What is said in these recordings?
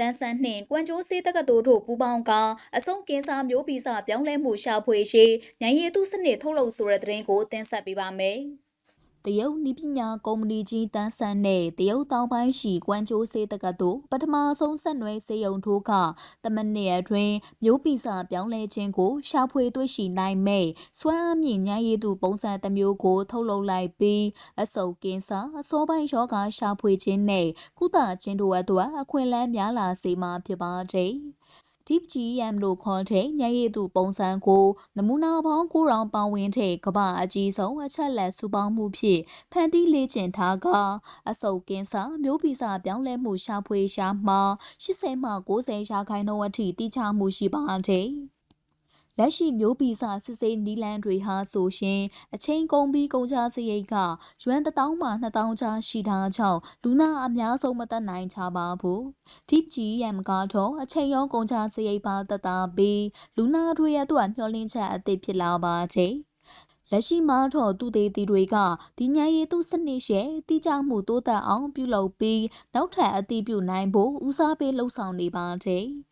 ကွမ်ကျိုးစေးတက္ကသိုလ်တို့ပူးပေါင်းကအစုံကင်းစာမျိုးဗီဇပြောင်းလဲမှုရှာဖွေရေးညံရည်သူစနစ်ထုတ်လုပ်ဆိုတဲ့သတင်းကိုတင်ဆက်ပေးပါမယ်။ တရုတ်နိပညာကုမ္ပဏီကြီးတန်းဆန်းနဲ့တရုတ်တောင်ပိုင်းရှိကွမ်ကျိုးစေးတက္ကသိုလ်ပထမဆုံးဆက်နွယ်စေယုံထိုးကတမနစ်အတွင်းမျိုးဗီဇပြောင်းလဲခြင်းကိုရှာဖွေတွေ့ရှိနိုင်မဲ့စွမ်းအားမြင့်ညံရည်သူပုံစံတစ်မျိုးကို ထုတ်လုပ်လိုက်ပြီးအဆုပ်ကင်းစာအစောပိုင်းယောဂရှာဖွေခြင်းနဲ့ကုသခြင်းတို့အတွက်အခွင့်အလမ်းများလာစေမှာဖြစ်ပါတယ်။ Deep GM လို့ခေါ်တဲ့ညရည်သူပုံစံကိုနမူနာပေါင်း9000ပေါင်းဝန်းတဲ့ကမ္ဘာအကြီးဆုံးအချက်လက်စုပေါင်းမှုဖြင့်ဖန်တီးလေ့ကျင့်ထားကအဆုပ်ကင်းစာမျိုးဗီဇပြောင်းလဲမှုရှာဖွေရှာမှာ80မှ90ရာခိုင်နှုန်းအထိတိကျမှုရှိပါတယ်။ လက်ရှိမျိုးဗီဇစစ်စေးနီလန်တွေဟာဆိုရှင်အချိန်ကုန်ပြီးကုန်ကြစရိတ်ကရွမ်1000မှ2000ကျားရှိတာကြောင့်လူနာအများဆုံးမသက်နိုင်ချပါဘူး Deep GM ကတော့အချိန်ရောကုန်ကြစရိတ်ပါသက်သာပြီးလူနာတွေရဲ့အတွက်မျှော်လင့်ချက်အသစ်ဖြစ်လာပါတယ်လက်ရှိမှာတော့သူသေးတီတွေကဒီညာရည်သူစနစ်ရဲ့တိကျမှုတိုးတက်အောင်ပြုလုပ်ပြီးနောက်ထပ်အသိပြုနိုင်ဖို့ဦးစားပေးလှုပ်ဆောင်နေပါတယ်။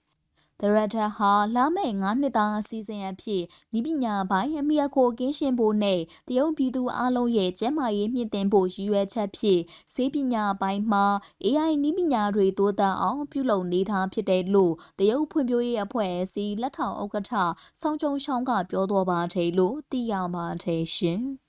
ဒရက်တာဟာလာမယ့်9နှစ်သားအစီအစဉ်အဖြစ်ဤပညာပိုင်းအမိအခိုကင်းရှင်းဖို့နဲ့တရုတ်ပြည်သူအလုံးရဲ့ကျန်းမာရေးမြင့်တင်ဖို့ရည်ရွယ်ချက်ဖြင့်ဆေးပညာပိုင်းမှာ AI နည်းပညာတွေတိုးတက်အောင်ပြုလုပ်နေတာဖြစ်တယ်လို့တရုတ်ဖွံ့ဖြိုးရေးအဖွဲ့အစည်းလက်ထောက်ဥက္ကဋ္ဌဆောင်းကျုံရှောင်းကပြောတော်ပါတယ်လို့သိရပါတယ်ရှင်။